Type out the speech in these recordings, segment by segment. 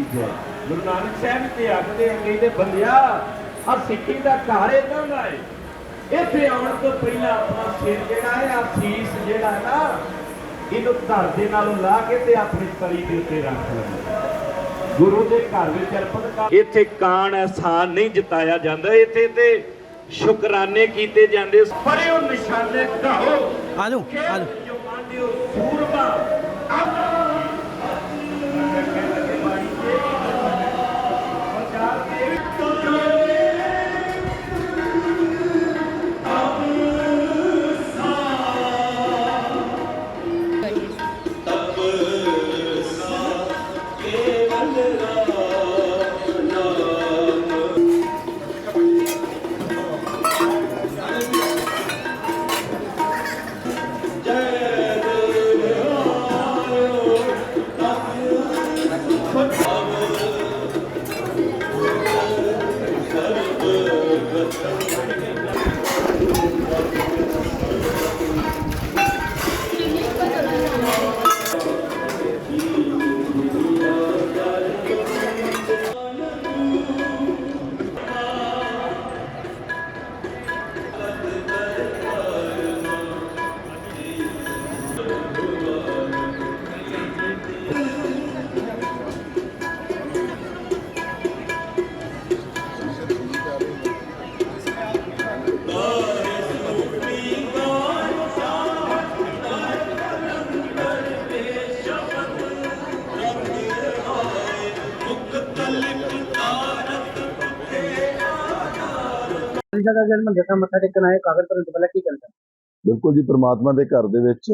ਨਾਨਕ ਸਾਹਿਬ ਤੇ ਆਖਦੇ ਆ ਕਹਿੰਦੇ ਬੰਦਿਆ ਆ ਸਿੱਖੀ ਦਾ ਘਰ ਇਦਾਂ ਦਾ ਏ। ਇੱਥੇ ਆਉਣ ਤੋਂ ਪਹਿਲਾਂ ਆਪਣਾ ਸਿਰ ਜਿਹੜਾ ਹੈ ਆ ਸੀਸ ਜਿਹੜਾ ਹੈ ਨਾ ਇਹਨੂੰ ਧਰ ਦੇ ਨਾਲੋਂ ਲਾ ਕੇ ਤੇ ਆਪਣੀ ਤਲੀ ਦੇ ਉੱਤੇ ਰੱਖ ਲੈਣਾ ਗੁਰੂ ਦੇ ਘਰ ਵਿੱਚ ਅਰਪਣ ਕਰ ਇੱਥੇ ਕਾਣ ਅਹਿਸਾਨ ਨਹੀਂ ਜਿਤਾਇਆ ਜਾਂਦਾ। ਇੱਥੇ ਤੇ ਸ਼ੁਕਰਾਨੇ ਕੀਤੇ ਜਾਂਦੇ। ਪਰੇ ਉਹ ਨਿਸ਼ਾਨੇ ਢਾਓ ਆ ਜਾਓ ਆ ਜਾਓ। ਜੋ ਮੰਨਦੇ ਹੋ ਸੂਰਮਾ ਜਗ੍ਹਾ ਜਦ ਮੰਦਰ ਸਾਹਿਬ ਮੱਥਾ ਟੇਕਣ ਆਏ, ਕਾਗਜ਼ ਭਰਨ ਤੋਂ ਪਹਿਲਾਂ ਕੀ ਕਰਦਾ ਬਿਲਕੁਲ ਜੀ, ਪ੍ਰਮਾਤਮਾ ਦੇ ਘਰ ਦੇ ਵਿੱਚ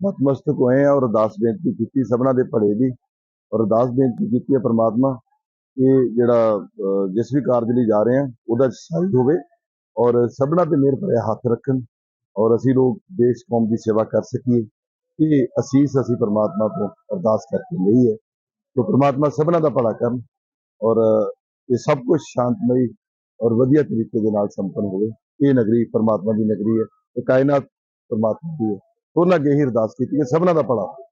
ਨਤਮਸਤਕ ਹੋਏ ਆ ਔਰ ਅਰਦਾਸ ਬੇਨਤੀ ਕੀਤੀ, ਸਭਨਾ ਦੇ ਭਲੇ ਦੀ। ਔਰ ਅਰਦਾਸ ਬੇਨਤੀ ਕੀਤੀ ਹੈ ਪ੍ਰਮਾਤਮਾ ਇਹ ਜਿਹੜਾ ਜਿਸ ਵੀ ਕਾਰਜ ਲਈ ਜਾ ਰਹੇ ਆ ਉਹਦਾ ਸਹਾਈ ਹੋਵੇ ਔਰ ਸਭਨਾ ਤੇ ਮਿਹਰ ਭਰਿਆ ਹੱਥ ਰੱਖਣ ਔਰ ਅਸੀਂ ਲੋਕ ਦੇਸ਼, ਕੌਮ ਦੀ ਸੇਵਾ ਕਰ ਸਕੀਏ। ਇਹ ਅਸੀਸ ਅਸੀਂ ਪ੍ਰਮਾਤਮਾ ਤੋਂ ਅਰਦਾਸ ਕਰਕੇ ਲਈ ਹੈ। तो ਪ੍ਰਮਾਤਮਾ ਸਭਨਾ ਦਾ ਭਲਾ ਕਰਨ ਔਰ ਇਹ ਸਭ ਕੁਝ ਸ਼ਾਂਤਮਈ ਔਰ ਵਧੀਆ ਤਰੀਕੇ ਦੇ ਨਾਲ ਸੰਪੰਨ ਹੋਵੇ। ਇਹ ਨਗਰੀ ਪਰਮਾਤਮਾ ਦੀ ਨਗਰੀ ਹੈ, ਇਹ ਕਾਇਨਾਤ ਪਰਮਾਤਮਾ ਦੀ ਹੈ। ਉਹਨਾਂ ਅੱਗੇ ਹੀ ਅਰਦਾਸ ਕੀਤੀ ਹੈ, ਸਭਨਾਂ ਦਾ ਭਲਾ